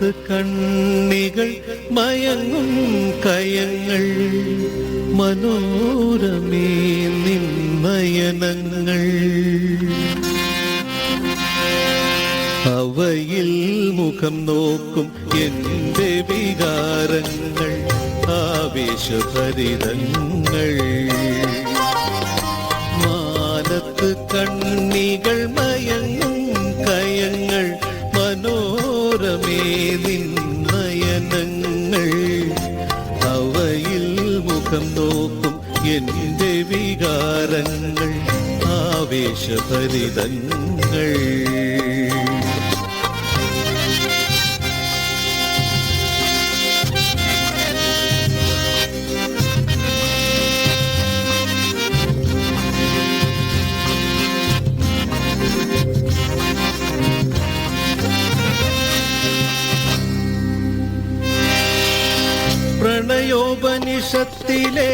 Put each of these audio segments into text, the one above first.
മാനത്ത് കണ്ണികൾ മയങ്ങും കയങ്ങൾ. മനോരമേ നിന്നയനങ്ങൾ അവയിൽ മുഖം നോക്കും എന്റെ വികാരങ്ങൾ ആവേശഭരിതങ്ങൾ. മാനത്ത് കണ്ണികൾ നിന്നയനങ്ങൾ അവയിൽ മുഖം നോക്കും എന്റെ വികാരങ്ങൾ ആവേശഭരിതങ്ങൾ. പ്രണയോപനിഷത്തിലെ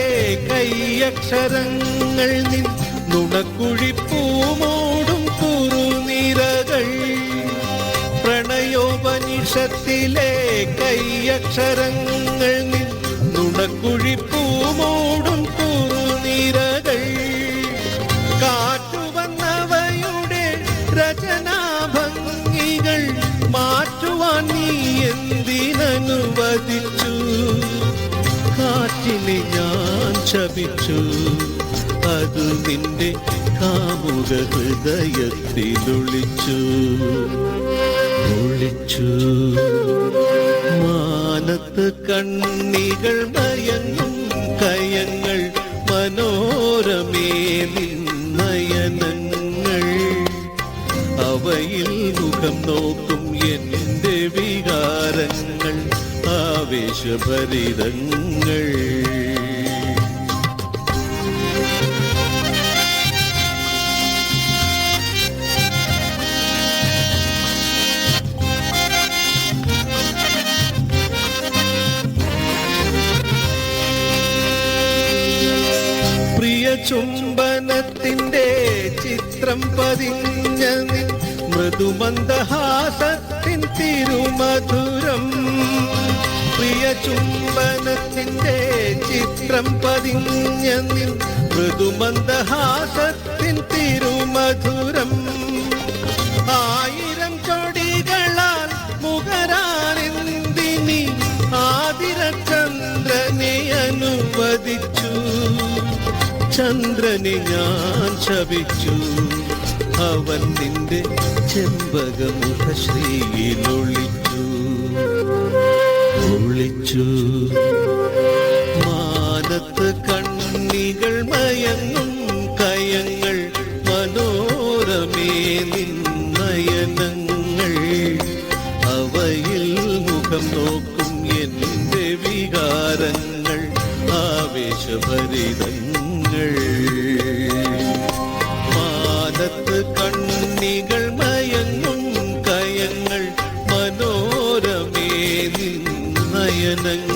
കൈയക്ഷരങ്ങൾ നിൻ നുണക്കുഴിപ്പൂമോടും കുറുനിരകൾ. പ്രണയോപനിഷത്തിലെ കൈയക്ഷരങ്ങൾ നിൻ നുണക്കുഴിപ്പൂമോടും കുറുനിരകൾ. കാറ്റുവന്നവയുടെ രചനാഭംഗികൾ മാറ്റുവാൻ നീ എന്തിനനുവദിച്ചു? ശപിച്ചു. അത് നിന്റെ കാമുക ഹൃദയത്തിലൊളിച്ചു. ഒളിച്ചു. മാനത്ത് കണ്ണികൾ മയങ്ങും കയങ്ങൾ മനോരമേ നയനങ്ങൾ അവയിൽ മുഖം നോക്കും എന്റെ വികാരങ്ങൾ ആവേശഭരിതങ്ങൾ. പ്രിയ ചുംബനത്തിന്റെ ചിത്രം പതിഞ്ഞ മൃദുമന്ദഹാസത്തിൻ തിരുമധുരം. പ്രിയ ചുംബനത്തിന്റെ ചിത്രം പതിഞ്ഞ മൃദുമന്ദഹാസത്തിൻ തിരുമധുരം. ചന്ദ്രനെ ഞാൻ ശപിച്ചു. അവൻ നിന്റെ ചെമ്പകമുഖ ശ്രീയിലൊളിച്ചു ഒളിച്ചു. മാനത്ത് കണ്ണികൾ മയങ്ങും കയങ്ങൾ മനോരമേ നിന്നയനങ്ങൾ അവയിൽ മുഖം നോക്കും എന്റെ വികാരങ്ങൾ ആവേശഭരിതങ്ങൾ. കയങ്ങൾ മനോരമേ നിന്നയനങ്ങൾ